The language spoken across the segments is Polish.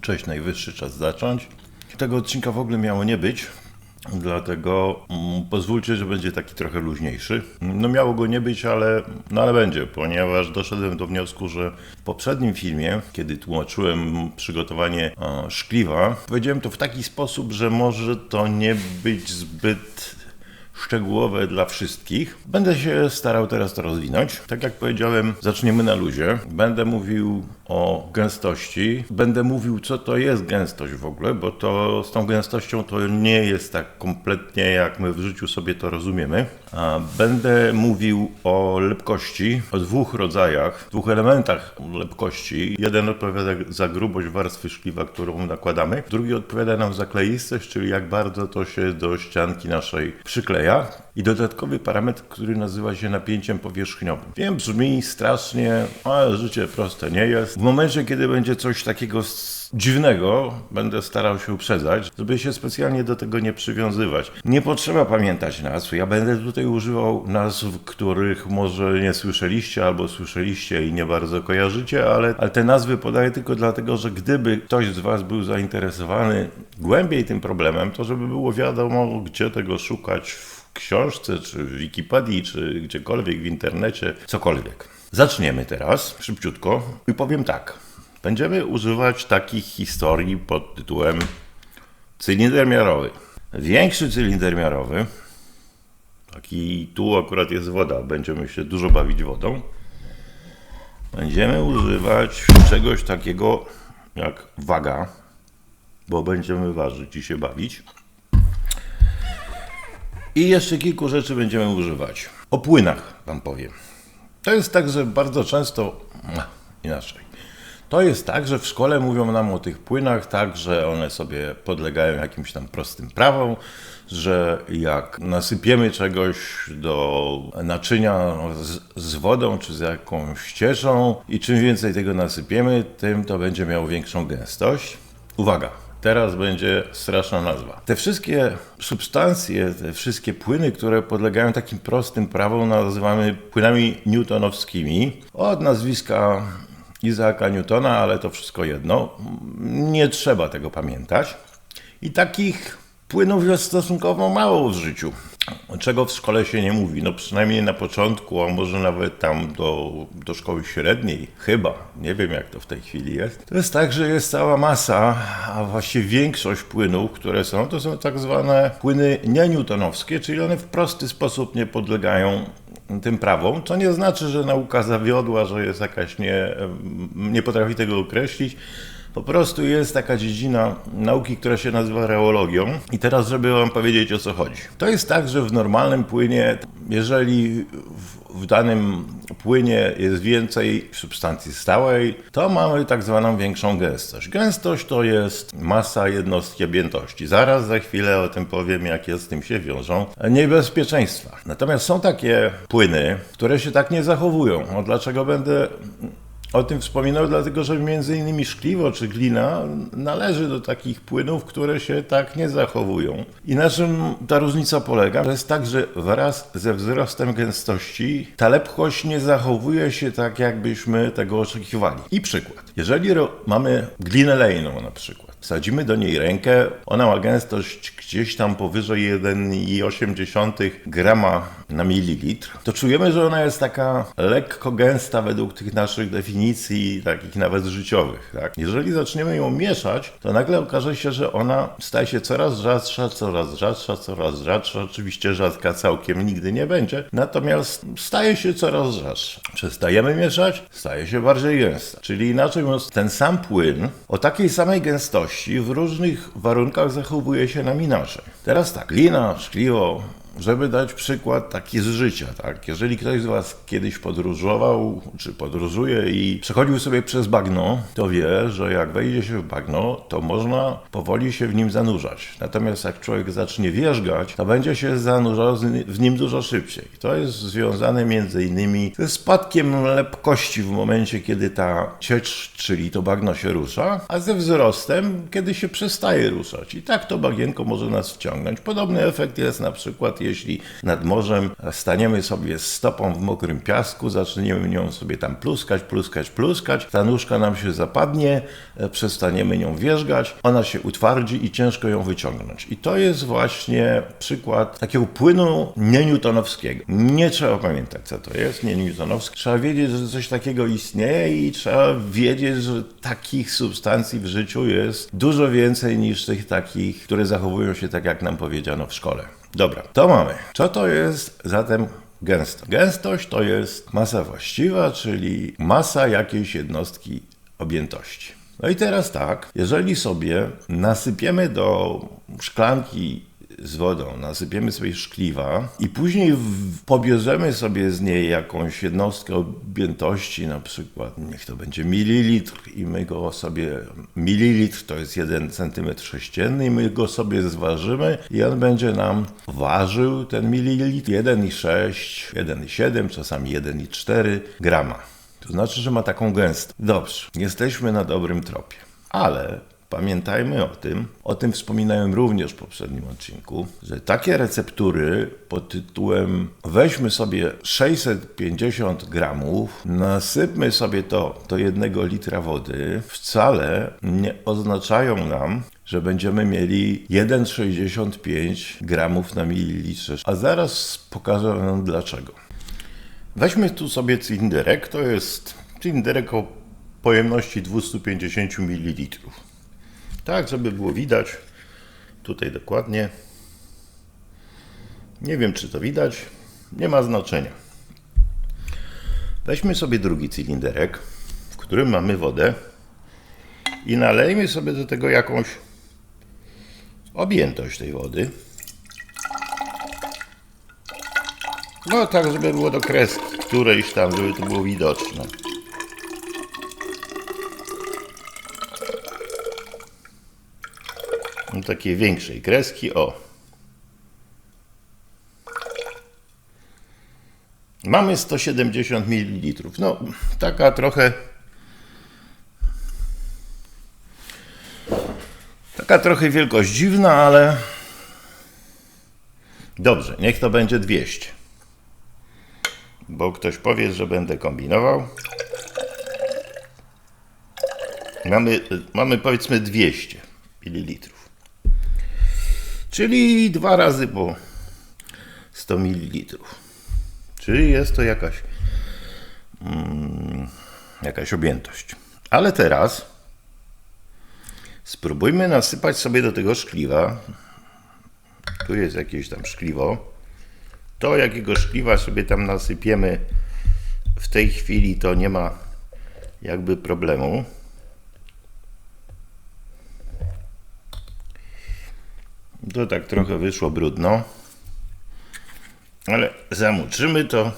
Cześć, najwyższy czas zacząć. Tego odcinka w ogóle miało nie być, dlatego mm, pozwólcie, że będzie taki trochę luźniejszy. No miało go nie być, ale, no ale będzie, ponieważ doszedłem do wniosku, że w poprzednim filmie, kiedy tłumaczyłem przygotowanie e, szkliwa, powiedziałem to w taki sposób, że może to nie być zbyt szczegółowe dla wszystkich. Będę się starał teraz to rozwinąć. Tak jak powiedziałem, zaczniemy na luzie. Będę mówił o gęstości. Będę mówił, co to jest gęstość w ogóle, bo to z tą gęstością to nie jest tak kompletnie, jak my w życiu sobie to rozumiemy. Będę mówił o lepkości, o dwóch rodzajach, dwóch elementach lepkości. Jeden odpowiada za grubość warstwy szkliwa, którą nakładamy, drugi odpowiada nam za kleistość, czyli jak bardzo to się do ścianki naszej przykleja. I dodatkowy parametr, który nazywa się napięciem powierzchniowym. Wiem, brzmi strasznie, ale życie proste nie jest. W momencie, kiedy będzie coś takiego dziwnego, będę starał się uprzedzać, żeby się specjalnie do tego nie przywiązywać. Nie potrzeba pamiętać nazw. Ja będę tutaj używał nazw, których może nie słyszeliście albo słyszeliście i nie bardzo kojarzycie, ale, ale te nazwy podaję tylko dlatego, że gdyby ktoś z Was był zainteresowany głębiej tym problemem, to żeby było wiadomo, gdzie tego szukać w książce, czy w Wikipedii, czy gdziekolwiek w internecie, cokolwiek. Zaczniemy teraz szybciutko i powiem tak. Będziemy używać takich historii pod tytułem cylinder miarowy. Większy cylinder miarowy, taki tu akurat jest woda, będziemy się dużo bawić wodą. Będziemy używać czegoś takiego jak waga, bo będziemy ważyć i się bawić. I jeszcze kilku rzeczy będziemy używać. O płynach Wam powiem. To jest tak, że bardzo często inaczej. To jest tak, że w szkole mówią nam o tych płynach tak, że one sobie podlegają jakimś tam prostym prawom, że jak nasypiemy czegoś do naczynia z, z, wodą czy z jakąś cieczą i czym więcej tego nasypiemy, tym to będzie miało większą gęstość. Uwaga, Teraz będzie straszna nazwa. Te wszystkie substancje, te wszystkie płyny, które podlegają takim prostym prawom, nazywamy płynami newtonowskimi. Od nazwiska Izaaka Newtona, ale to wszystko jedno. Nie trzeba tego pamiętać. I takich płynów jest stosunkowo mało w życiu. Czego w szkole się nie mówi, no przynajmniej na początku, a może nawet tam do, do szkoły średniej, chyba, nie wiem jak to w tej chwili jest. To jest tak, że jest cała masa, a właściwie większość płynów, które są, to są tak zwane płyny nienewtonowskie, czyli one w prosty sposób nie podlegają tym prawom, co nie znaczy, że nauka zawiodła, że jest jakaś nie, nie potrafi tego określić. Po prostu jest taka dziedzina nauki, która się nazywa reologią. I teraz, żeby Wam powiedzieć o co chodzi. To jest tak, że w normalnym płynie, jeżeli w, w danym płynie jest więcej substancji stałej, to mamy tak zwaną większą gęstość. Gęstość to jest masa jednostki objętości. Zaraz za chwilę o tym powiem, jakie z tym się wiążą niebezpieczeństwa. Natomiast są takie płyny, które się tak nie zachowują. O, dlaczego będę o tym wspominał, dlatego że między innymi szkliwo czy glina należy do takich płynów, które się tak nie zachowują. I na czym ta różnica polega? To jest tak, że wraz ze wzrostem gęstości ta lepkość nie zachowuje się tak, jakbyśmy tego oczekiwali. I przykład. Jeżeli mamy glinę lejną na przykład, Wsadzimy do niej rękę, ona ma gęstość gdzieś tam powyżej 1,8 grama na mililitr, to czujemy, że ona jest taka lekko gęsta według tych naszych definicji, takich nawet życiowych. Tak? Jeżeli zaczniemy ją mieszać, to nagle okaże się, że ona staje się coraz rzadsza, coraz rzadsza, coraz rzadsza. Oczywiście rzadka całkiem nigdy nie będzie, natomiast staje się coraz rzadsza. Przestajemy mieszać, staje się bardziej gęsta. Czyli inaczej mówiąc, ten sam płyn o takiej samej gęstości w różnych warunkach zachowuje się nam inaczej. Teraz tak, lina, szkliwo, żeby dać przykład taki z życia, tak? Jeżeli ktoś z Was kiedyś podróżował, czy podróżuje i przechodził sobie przez bagno, to wie, że jak wejdzie się w bagno, to można powoli się w nim zanurzać. Natomiast jak człowiek zacznie wierzgać, to będzie się zanurzał w nim dużo szybciej. To jest związane między innymi ze spadkiem lepkości w momencie, kiedy ta ciecz, czyli to bagno się rusza, a ze wzrostem, kiedy się przestaje ruszać. I tak to bagienko może nas wciągnąć. Podobny efekt jest na przykład, jeśli nad morzem staniemy sobie stopą w mokrym piasku, zaczniemy nią sobie tam pluskać, pluskać, pluskać, ta nóżka nam się zapadnie, e, przestaniemy nią wierzgać, ona się utwardzi i ciężko ją wyciągnąć. I to jest właśnie przykład takiego płynu nienewtonowskiego. Nie trzeba pamiętać, co to jest, nie. Trzeba wiedzieć, że coś takiego istnieje i trzeba wiedzieć, że takich substancji w życiu jest dużo więcej niż tych takich, które zachowują się tak, jak nam powiedziano w szkole. Dobra, to mamy. Co to jest zatem gęstość? Gęstość to jest masa właściwa, czyli masa jakiejś jednostki objętości. No i teraz tak, jeżeli sobie nasypiemy do szklanki z wodą, nasypiemy sobie szkliwa i później pobierzemy sobie z niej jakąś jednostkę objętości, na przykład niech to będzie mililitr i my go sobie, mililitr to jest 1 centymetr sześcienny i my go sobie zważymy i on będzie nam ważył ten mililitr 1,6, 1,7, czasami 1,4 grama. To znaczy, że ma taką gęstość. Dobrze, jesteśmy na dobrym tropie. Ale pamiętajmy o tym, o tym wspominałem również w poprzednim odcinku, że takie receptury pod tytułem weźmy sobie 650 gramów, nasypmy sobie to do jednego litra wody, wcale nie oznaczają nam, że będziemy mieli 1,65 gramów na mililitrze. A zaraz pokażę wam dlaczego. Weźmy tu sobie cylinderek. To jest cylinderek o pojemności 250 ml. Tak, żeby było widać. Tutaj dokładnie. Nie wiem, czy to widać. Nie ma znaczenia. Weźmy sobie drugi cylinderek, w którym mamy wodę i nalejmy sobie do tego jakąś objętość tej wody. No tak, żeby było do kreski, którejś tam, żeby to było widoczne. Takiej większej kreski, o. Mamy 170 ml. No, taka trochę. Taka trochę wielkość dziwna, ale. Dobrze, niech to będzie 200 bo ktoś powie, że będę kombinował. Mamy, mamy powiedzmy 200 ml. Czyli dwa razy po 100 ml. Czyli jest to jakaś, mm, jakaś objętość. Ale teraz spróbujmy nasypać sobie do tego szkliwa. Tu jest jakieś tam szkliwo to jakiego szkliwa sobie tam nasypiemy w tej chwili, to nie ma jakby problemu. To tak trochę wyszło brudno, ale zamoczymy to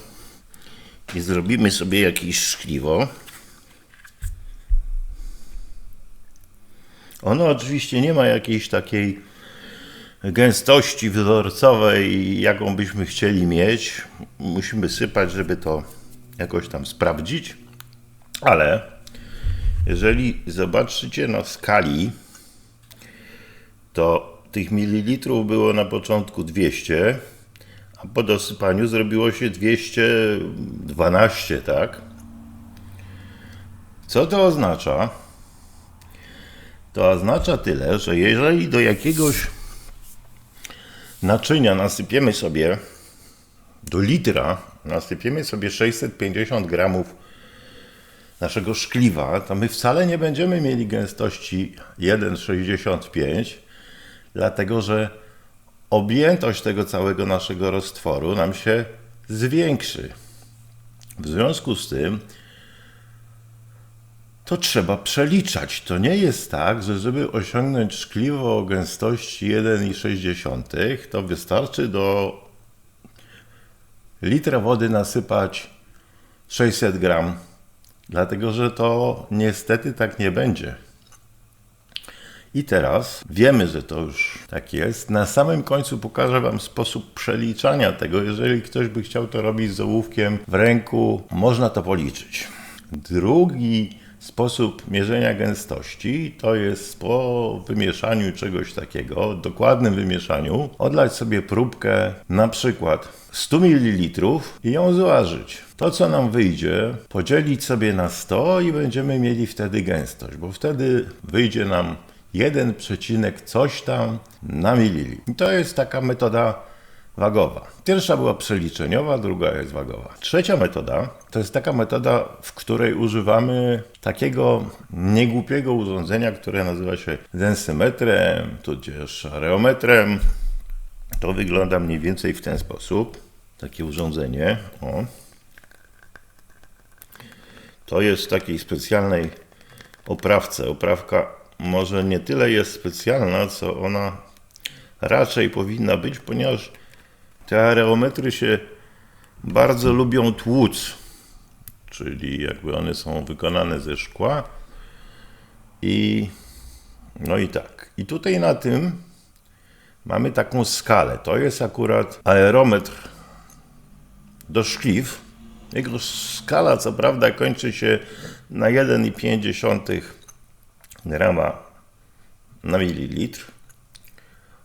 i zrobimy sobie jakieś szkliwo. Ono oczywiście nie ma jakiejś takiej gęstości wzorcowej, jaką byśmy chcieli mieć. Musimy sypać, żeby to jakoś tam sprawdzić. Ale jeżeli zobaczycie na skali, to tych mililitrów było na początku 200, a po dosypaniu zrobiło się 212, tak? Co to oznacza? To oznacza tyle, że jeżeli do jakiegoś naczynia nasypiemy sobie do litra, nasypiemy sobie 650 gramów naszego szkliwa, to my wcale nie będziemy mieli gęstości 1,65, dlatego że objętość tego całego naszego roztworu nam się zwiększy. W związku z tym to trzeba przeliczać. To nie jest tak, że żeby osiągnąć szkliwo o gęstości 1,6, to wystarczy do litra wody nasypać 600 gram, dlatego że to niestety tak nie będzie. I teraz wiemy, że to już tak jest. Na samym końcu pokażę Wam sposób przeliczania tego. Jeżeli ktoś by chciał to robić z ołówkiem w ręku, można to policzyć. Drugi sposób mierzenia gęstości to jest po wymieszaniu czegoś takiego, dokładnym wymieszaniu, odlać sobie próbkę na przykład 100 ml i ją zważyć. To, co nam wyjdzie, podzielić sobie na 100 i będziemy mieli wtedy gęstość, bo wtedy wyjdzie nam 1, coś tam na mililitr. I to jest taka metoda wagowa. Pierwsza była przeliczeniowa, druga jest wagowa. Trzecia metoda to jest taka metoda, w której używamy takiego niegłupiego urządzenia, które nazywa się densymetrem, tudzież areometrem. To wygląda mniej więcej w ten sposób. Takie urządzenie. O. To jest w takiej specjalnej oprawce. Oprawka może nie tyle jest specjalna, co ona raczej powinna być, ponieważ te areometry się bardzo lubią tłuc, czyli jakby one są wykonane ze szkła. I no i tak. I tutaj na tym mamy taką skalę. To jest akurat aerometr do szkliw. Jego skala, co prawda, kończy się na 1,5 grama na mililitr,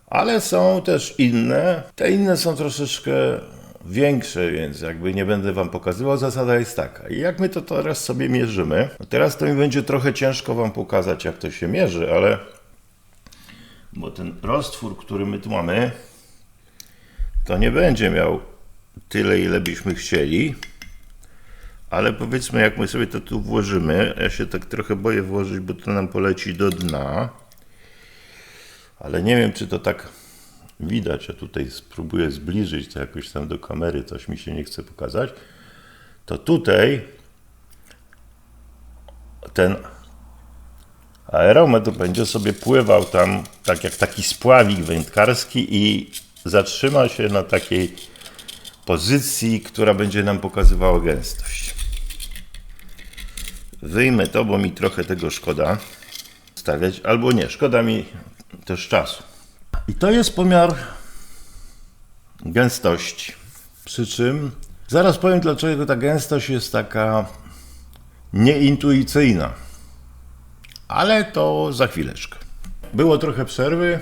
ale są też inne. Te inne są troszeczkę większe, więc jakby nie będę Wam pokazywał. Zasada jest taka. Jak my to teraz sobie mierzymy, no teraz to mi będzie trochę ciężko Wam pokazać, jak to się mierzy, ale bo ten roztwór, który my tu mamy, to nie będzie miał tyle, ile byśmy chcieli. Ale powiedzmy, jak my sobie to tu włożymy, ja się tak trochę boję włożyć, bo to nam poleci do dna. Ale nie wiem, czy to tak widać. Ja tutaj spróbuję zbliżyć to jakoś tam do kamery, coś mi się nie chce pokazać. To tutaj ten aerometr będzie sobie pływał tam tak jak taki spławik wędkarski i zatrzyma się na takiej pozycji, która będzie nam pokazywała gęstość. Wyjmę to, bo mi trochę tego szkoda stawiać, albo nie, szkoda mi też czasu. I to jest pomiar gęstości. Przy czym zaraz powiem, dlaczego ta gęstość jest taka nieintuicyjna. Ale to za chwileczkę. Było trochę przerwy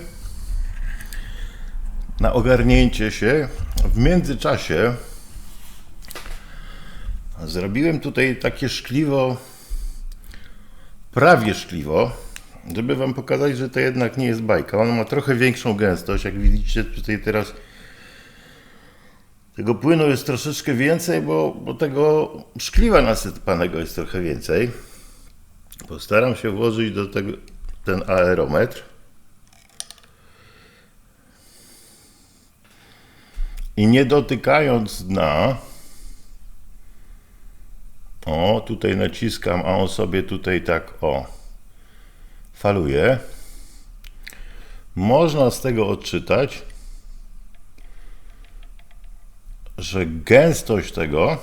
na ogarnięcie się. W międzyczasie zrobiłem tutaj takie szkliwo, prawie szkliwo, żeby Wam pokazać, że to jednak nie jest bajka. On ma trochę większą gęstość. Jak widzicie tutaj teraz tego płynu jest troszeczkę więcej, bo, bo tego szkliwa nasypanego jest trochę więcej. Postaram się włożyć do tego ten aerometr. I nie dotykając dna, o, tutaj naciskam, a on sobie tutaj tak, o, faluje. Można z tego odczytać, że gęstość tego,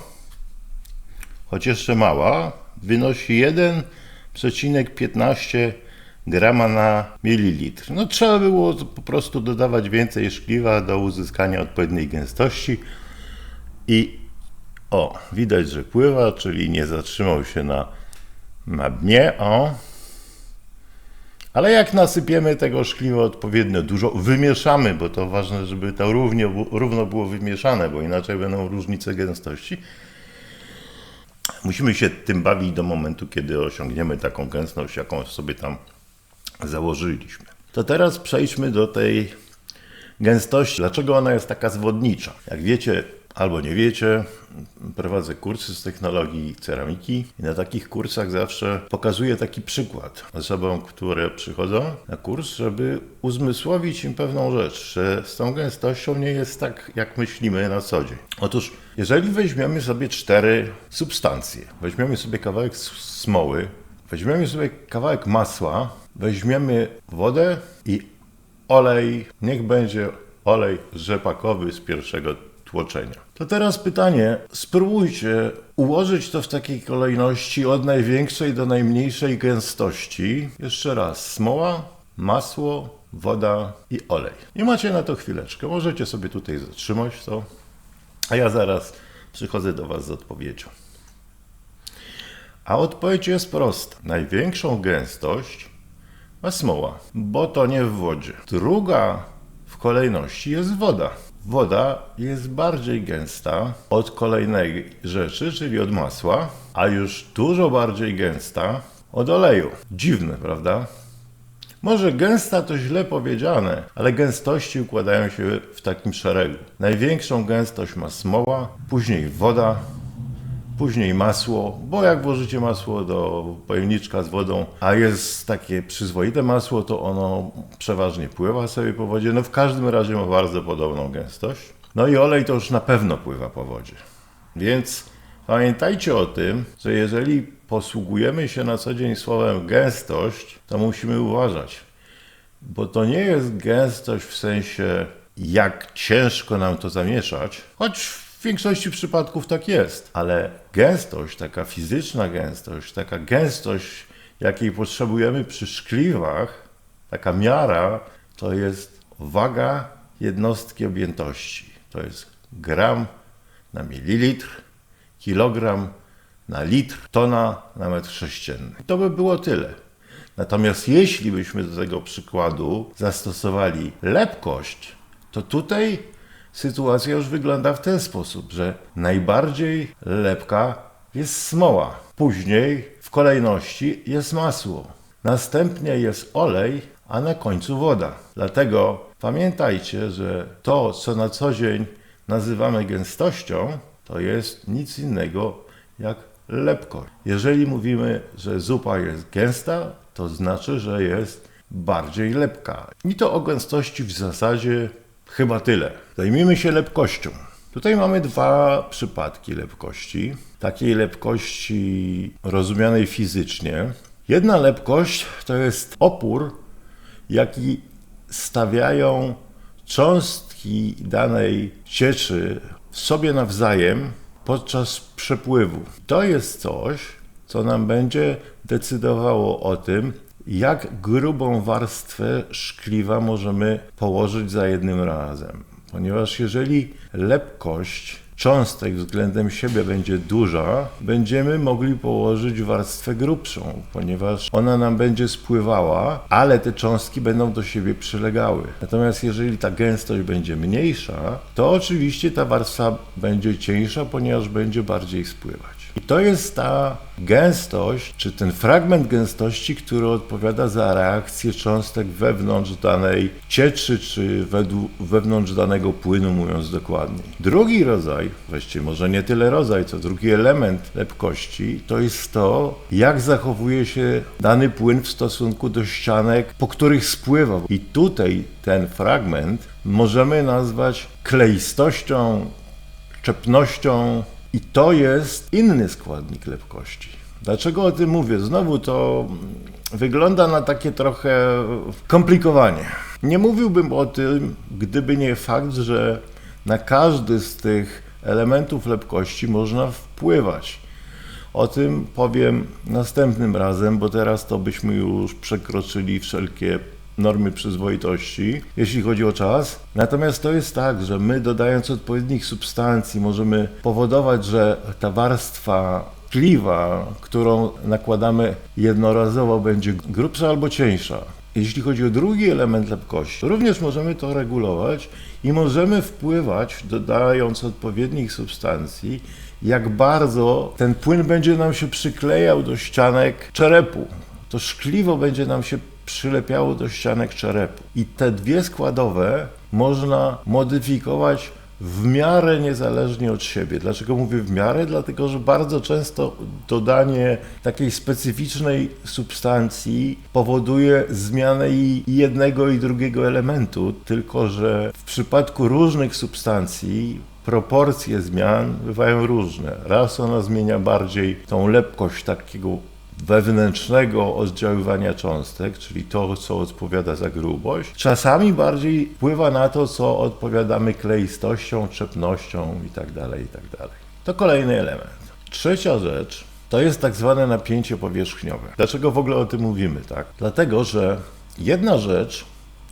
choć jeszcze mała, wynosi 1,15 grama na mililitr. No trzeba było po prostu dodawać więcej szkliwa do uzyskania odpowiedniej gęstości i o, widać, że pływa, czyli nie zatrzymał się na, na dnie, o, ale jak nasypiemy tego szkliwa odpowiednio dużo, wymieszamy, bo to ważne, żeby to równie, równo było wymieszane, bo inaczej będą różnice gęstości. Musimy się tym bawić do momentu, kiedy osiągniemy taką gęstość, jaką sobie tam założyliśmy. To teraz przejdźmy do tej gęstości. Dlaczego ona jest taka zwodnicza? Jak wiecie, albo nie wiecie, prowadzę kursy z technologii ceramiki i na takich kursach zawsze pokazuję taki przykład osobom, które przychodzą na kurs, żeby uzmysłowić im pewną rzecz, że z tą gęstością nie jest tak, jak myślimy na co dzień. Otóż, jeżeli weźmiemy sobie cztery substancje, weźmiemy sobie kawałek smoły, weźmiemy sobie kawałek masła, weźmiemy wodę i olej, niech będzie olej rzepakowy z pierwszego tłoczenia. To teraz pytanie, spróbujcie ułożyć to w takiej kolejności od największej do najmniejszej gęstości. Jeszcze raz, smoła, masło, woda i olej. I macie na to chwileczkę, możecie sobie tutaj zatrzymać to, a ja zaraz przychodzę do Was z odpowiedzią. A odpowiedź jest prosta. Największą gęstość ma smoła, bo to nie w wodzie. Druga w kolejności jest woda. Woda jest bardziej gęsta od kolejnej rzeczy, czyli od masła, a już dużo bardziej gęsta od oleju. Dziwne, prawda? Może gęsta to źle powiedziane, ale gęstości układają się w takim szeregu. Największą gęstość ma smoła, później woda, później masło, bo jak włożycie masło do pojemniczka z wodą, a jest takie przyzwoite masło, to ono przeważnie pływa sobie po wodzie. No w każdym razie ma bardzo podobną gęstość. No i olej to już na pewno pływa po wodzie. Więc pamiętajcie o tym, że jeżeli posługujemy się na co dzień słowem gęstość, to musimy uważać. Bo to nie jest gęstość w sensie, jak ciężko nam to zamieszać, choć w większości przypadków tak jest, ale gęstość, taka fizyczna gęstość, taka gęstość, jakiej potrzebujemy przy szkliwach, taka miara, to jest waga jednostki objętości. To jest gram na mililitr, kilogram na litr, tona na metr sześcienny. To by było tyle. Natomiast jeśli byśmy do tego przykładu zastosowali lepkość, to tutaj sytuacja już wygląda w ten sposób, że najbardziej lepka jest smoła. Później w kolejności jest masło. Następnie jest olej, a na końcu woda. Dlatego pamiętajcie, że to, co na co dzień nazywamy gęstością, to jest nic innego jak lepkość. Jeżeli mówimy, że zupa jest gęsta, to znaczy, że jest bardziej lepka. I to o gęstości w zasadzie chyba tyle. Zajmijmy się lepkością. Tutaj mamy dwa przypadki lepkości. Takiej lepkości rozumianej fizycznie. Jedna lepkość to jest opór, jaki stawiają cząstki danej cieczy sobie nawzajem podczas przepływu. To jest coś, co nam będzie decydowało o tym, jak grubą warstwę szkliwa możemy położyć za jednym razem. Ponieważ jeżeli lepkość cząstek względem siebie będzie duża, będziemy mogli położyć warstwę grubszą, ponieważ ona nam będzie spływała, ale te cząstki będą do siebie przylegały. Natomiast jeżeli ta gęstość będzie mniejsza, to oczywiście ta warstwa będzie cieńsza, ponieważ będzie bardziej spływać. I to jest ta gęstość, czy ten fragment gęstości, który odpowiada za reakcję cząstek wewnątrz danej cieczy, czy wewnątrz danego płynu, mówiąc dokładniej. Drugi rodzaj, właściwie może nie tyle rodzaj, co drugi element lepkości, to jest to, jak zachowuje się dany płyn w stosunku do ścianek, po których spływa. I tutaj ten fragment możemy nazwać kleistością, czepnością, i to jest inny składnik lepkości. Dlaczego o tym mówię? Znowu to wygląda na takie trochę komplikowanie. Nie mówiłbym o tym, gdyby nie fakt, że na każdy z tych elementów lepkości można wpływać. O tym powiem następnym razem, bo teraz to byśmy już przekroczyli wszelkie normy przyzwoitości, jeśli chodzi o czas. Natomiast to jest tak, że my dodając odpowiednich substancji możemy powodować, że ta warstwa kliwa, którą nakładamy jednorazowo, będzie grubsza albo cieńsza. Jeśli chodzi o drugi element lepkości, również możemy to regulować i możemy wpływać, dodając odpowiednich substancji, jak bardzo ten płyn będzie nam się przyklejał do ścianek czerepu. To szkliwo będzie nam się przylepiało do ścianek czerepu. I te dwie składowe można modyfikować w miarę niezależnie od siebie. Dlaczego mówię w miarę? Dlatego, że bardzo często dodanie takiej specyficznej substancji powoduje zmianę i jednego i drugiego elementu, tylko że w przypadku różnych substancji proporcje zmian bywają różne. Raz ona zmienia bardziej tą lepkość takiego wewnętrznego oddziaływania cząstek, czyli to, co odpowiada za grubość, czasami bardziej wpływa na to, co odpowiadamy kleistością, czepnością itd. Tak itd. Tak to kolejny element. Trzecia rzecz to jest tak zwane napięcie powierzchniowe. Dlaczego w ogóle o tym mówimy, tak? Dlatego, że jedna rzecz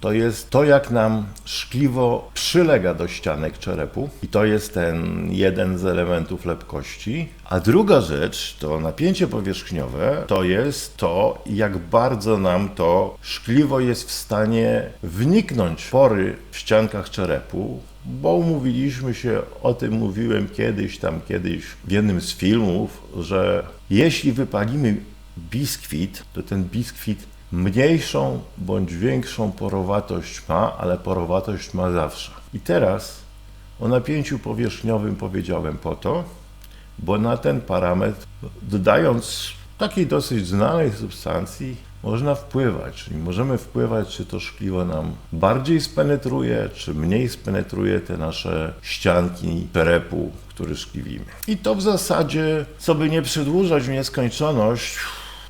to jest to, jak nam szkliwo przylega do ścianek czerepu i to jest ten jeden z elementów lepkości. A druga rzecz, to napięcie powierzchniowe, to jest to, jak bardzo nam to szkliwo jest w stanie wniknąć w pory w ściankach czerepu, bo umówiliśmy się, o tym mówiłem kiedyś, tam kiedyś w jednym z filmów, że jeśli wypalimy biskwit, to ten biskwit mniejszą bądź większą porowatość ma, ale porowatość ma zawsze. I teraz o napięciu powierzchniowym powiedziałem po to, bo na ten parametr, dodając takiej dosyć znanej substancji, można wpływać. Czyli możemy wpływać, czy to szkliwo nam bardziej spenetruje, czy mniej spenetruje te nasze ścianki czerepu, który szkliwimy. I to w zasadzie, co by nie przedłużać w nieskończoność,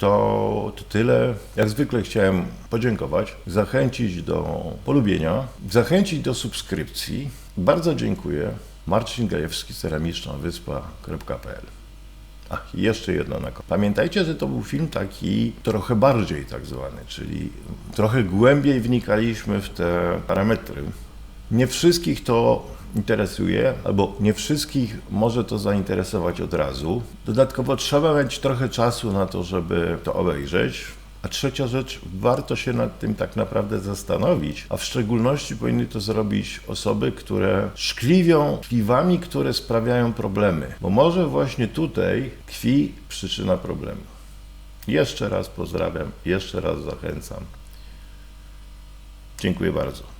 to, to tyle. Jak zwykle chciałem podziękować, zachęcić do polubienia, zachęcić do subskrypcji. Bardzo dziękuję. Marcin Gajewski, ceramiczna wyspa.pl Ach, jeszcze jedno na koniec. Pamiętajcie, że to był film taki trochę bardziej tak zwany, czyli trochę głębiej wnikaliśmy w te parametry. Nie wszystkich to interesuje, albo nie wszystkich może to zainteresować od razu. Dodatkowo trzeba mieć trochę czasu na to, żeby to obejrzeć. A trzecia rzecz, warto się nad tym tak naprawdę zastanowić, a w szczególności powinny to zrobić osoby, które szkliwią szkliwami, które sprawiają problemy, bo może właśnie tutaj tkwi przyczyna problemu. Jeszcze raz pozdrawiam, jeszcze raz zachęcam. Dziękuję bardzo.